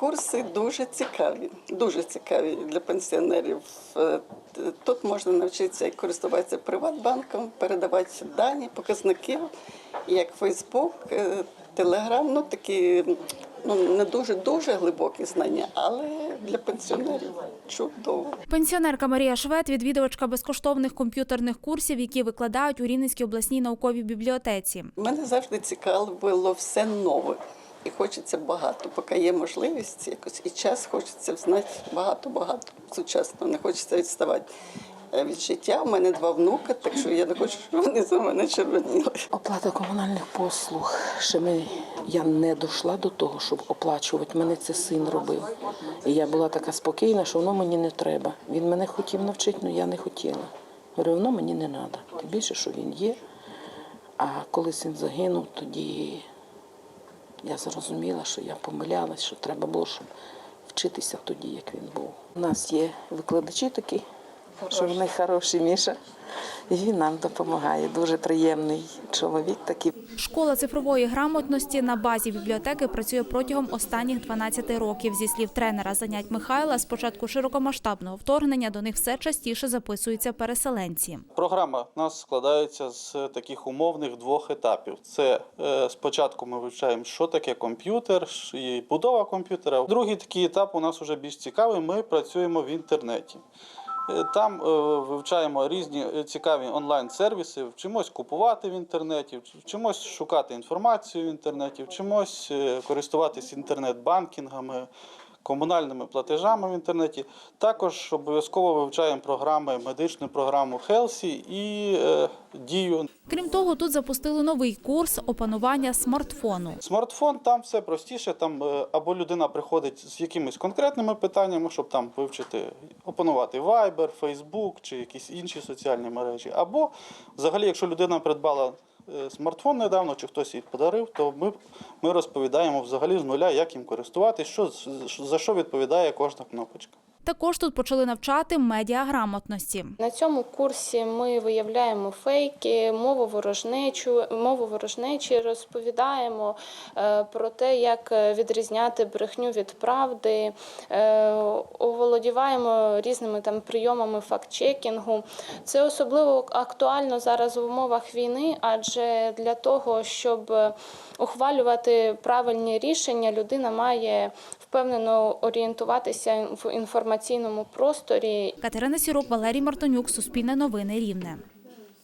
Курси дуже цікаві, дуже цікаві для пенсіонерів. Е, Тут можна навчитися як користуватися Приватбанком, передавати дані, показники, як Фейсбук, е, Телеграм, ну такі ну, не дуже дуже глибокі знання, але для пенсіонерів чудово. Пенсіонерка Марія Швед, відвідувачка безкоштовних комп'ютерних курсів, які викладають у Рівненській обласній науковій бібліотеці. Мене завжди цікавило все нове. І хочеться багато, поки є можливість якось і час, хочеться знати багато-багато сучасного. Не хочеться відставати е, від життя. У мене два внука, так що я не хочу, щоб вони за мене червоніли. Оплата комунальних послуг. Ще ми, я не дійшла до того, щоб оплачувати. Мене це син робив. І я була така спокійна, що воно мені не треба. Він мене хотів навчити, але я не хотіла. Говорю, воно мені не треба. Тим більше, що він є. А коли син загинув, тоді я зрозуміла, що я помилялась, що треба було, щоб вчитися тоді, як він був. У нас є викладачі такі, що вони хороші, Міша. І він нам допомагає. Дуже приємний чоловік такий. Школа цифрової грамотності на базі бібліотеки працює протягом останніх 12 років. Зі слів тренера занять Михайла, з початку широкомасштабного вторгнення до них все частіше записуються переселенці. Програма в нас складається з таких умовних двох етапів. Це е, спочатку ми вивчаємо, що таке комп'ютер і будова комп'ютера. Другий такий етап у нас вже більш цікавий. Ми працюємо в інтернеті. Е, Там е, вивчаємо різні е, цікаві онлайн-сервіси, вчимось купувати в інтернеті, вч- вчимось шукати інформацію в інтернеті, вчимось користуватись інтернет-банкінгами, комунальними платежами в інтернеті. Також обов'язково вивчаємо програми, медичну програму Хелсі і е, дію. Крім того, тут запустили новий курс опанування смартфону. Смартфон там все простіше. Там е, або людина приходить з якимись конкретними питаннями, щоб там вивчити, опанувати Viber, Facebook чи якісь інші соціальні мережі. Або взагалі, якщо людина придбала смартфон недавно, чи хтось їй подарив, то ми, ми розповідаємо взагалі з нуля, як їм користуватись, що за що відповідає кожна кнопочка. Також тут почали навчати медіаграмотності. На цьому курсі ми виявляємо фейки, мову ворожнечу, мову ворожнечі, розповідаємо е, про те, як відрізняти брехню від правди, е, оволодіваємо різними там прийомами факт-чекінгу. Це особливо актуально зараз в умовах війни, адже для того, щоб ухвалювати правильні рішення, людина має впевнено орієнтуватися в інформаційному просторі Катерина Сіроп, Валерій Мартонюк, Суспільне новини Рівне.